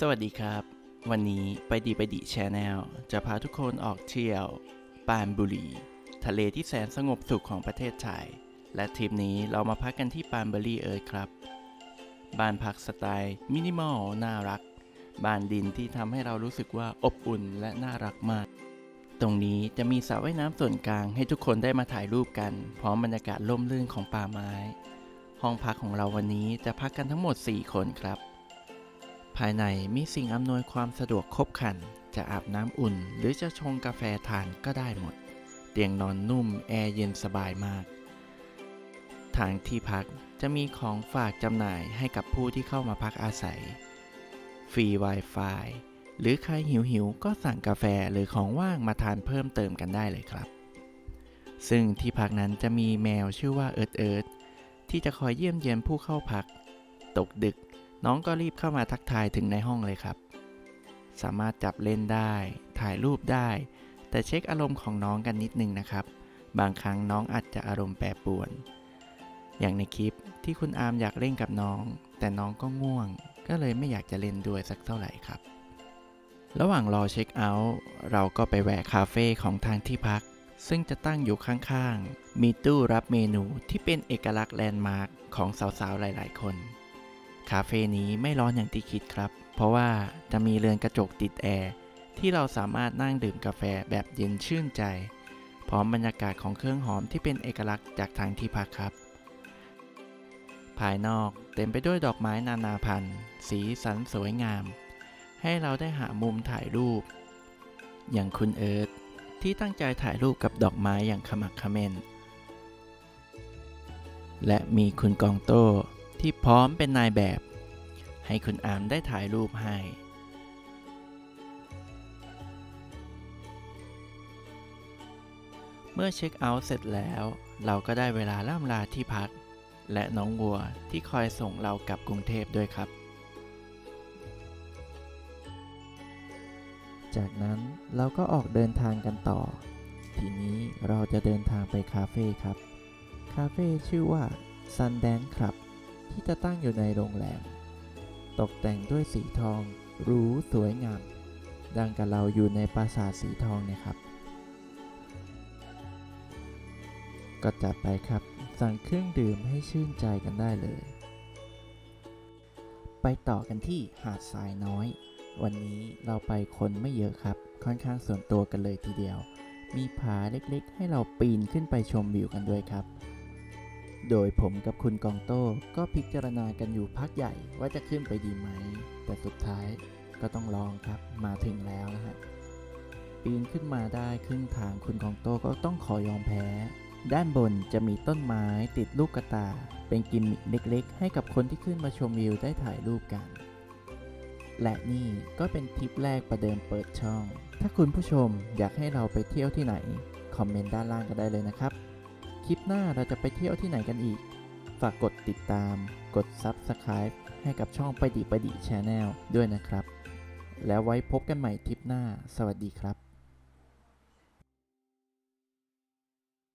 สวัสดีครับ วันนี้ไปดีไปดีแชนแนลจะพาทุกคนออกเที่ยว ปานบุรี ทะเลที่แสนสงบสุขของประเทศไทย และทริปนี้เรามาพักกันที่ปานบุรีเอิร์ธครับ บ้านพักสไตล์มินิมอลน่ารัก บ้านดินที่ทำให้เรารู้สึกว่าอบอุ่นและน่ารักมาก ตรงนี้จะมีสระว่ายน้ำส่วนกลางให้ทุกคนได้มาถ่ายรูปกัน พร้อมบรรยากาศร่มรื่นของป่าไม้ ห้องพักของเราวันนี้จะพักกันทั้งหมด 4 คนครับ ภายในมีสิ่งอำนวยความสะดวกครบครัน จะอาบน้ำอุ่น หรือจะชงกาแฟทานก็ได้หมด เตียงนอนนุ่ม แอร์เย็นสบายมาก ทางที่พักจะมีของฝากจำหน่ายให้กับผู้ที่เข้ามาพักอาศัย ฟรี Wi-Fi หรือใครหิวๆก็สั่งกาแฟหรือของว่างมาทานเพิ่มเติมกันได้เลยครับ ซึ่งที่พักนั้นจะมีแมวชื่อว่าเอิร์ธเอิร์ธที่จะคอยเยี่ยมเยียนผู้เข้าพัก ตกดึก น้องก็รีบเข้ามาทักทายถึงในห้องเลยครับ สามารถจับเล่นได้ ถ่ายรูปได้ แต่เช็คอารมณ์ของน้องกันนิดนึงนะครับ บางครั้งน้องอาจจะอารมณ์แปรปรวน อย่างในคลิปที่คุณอาร์มอยากเล่นกับน้อง แต่น้องก็ง่วง ก็เลยไม่อยากจะเล่นด้วยสักเท่าไหร่ครับ ระหว่างรอเช็คเอาท์เราก็ไปแวะคาเฟ่ของทางที่พัก ซึ่งจะตั้งอยู่ข้างๆ มีตู้รับเมนูที่เป็นเอกลักษณ์แลนด์มาร์คของสาวๆหลาย ๆ คน คาเฟ่นี้ไม่ร้อนอย่างที่คิดครับ เพราะว่าจะมีเรือนกระจกติดแอร์ที่เราสามารถนั่งดื่มกาแฟแบบเย็นชื่นใจ พร้อมบรรยากาศของเครื่องหอมที่เป็นเอกลักษณ์จากทางที่พักครับ ภายนอกเต็มไปด้วยดอกไม้นานาพันธุ์ สีสันสวยงาม ให้เราได้หามุมถ่ายรูป อย่างคุณเอิร์ธที่ตั้งใจถ่ายรูปกับดอกไม้อย่างขมักเขม้นและมีคุณกองโต้ ที่พร้อมเป็นนายแบบ ให้คุณอามได้ถ่ายรูปให้ เมื่อเช็คเอาท์เสร็จแล้ว เราก็ได้เวลาล่ำลาที่พักและน้องวัวที่คอยส่งเรากลับกรุงเทพด้วยครับ จากนั้นเราก็ออกเดินทางกันต่อ ทีนี้เราจะเดินทางไปคาเฟ่ครับ คาเฟ่ชื่อว่า Sun Dance Club ที่จะตั้งอยู่ในโรงแรม ตกแต่งด้วยสีทองหรูสวยงาม ดังกับเราอยู่ในปราสาทสีทองนะครับ ก็จัดไปครับ สั่งเครื่องดื่มให้ชื่นใจกันได้เลย ไปต่อกันที่หาดทรายน้อย วันนี้เราไปคนไม่เยอะครับ ค่อนข้างส่วนตัวกันเลยทีเดียว มีผาเล็กๆ ให้เราปีนขึ้นไปชมวิวกันด้วยครับ โดยผมกับคุณกองโต้ก็พิจารณากันอยู่พักใหญ่ว่าจะขึ้นไปดีไหม แต่สุดท้ายก็ต้องลองครับมาถึงแล้วนะฮะปีนขึ้นมาได้ครึ่งทางคุณกองโต้ก็ต้องขอยอมแพ้ ด้านบนจะมีต้นไม้ติดลูกกระตา เป็นกิมมิคเล็กๆ ให้กับคนที่ขึ้นมาชมวิวได้ถ่ายรูปกัน และนี่ก็เป็นทริปแรกประเดิมเปิดช่อง ถ้าคุณผู้ชมอยากให้เราไปเที่ยวที่ไหน คอมเมนต์ด้านล่างก็ได้เลยนะครับ คลิปหน้าเราจะไปเที่ยวที่ไหนกันอีก ฝากกดติดตาม กด Subscribe ให้กับช่องไปดีไปดีชนแนลด้วยนะครับ แล้วไว้พบกันใหม่ทริปหน้า สวัสดีครับ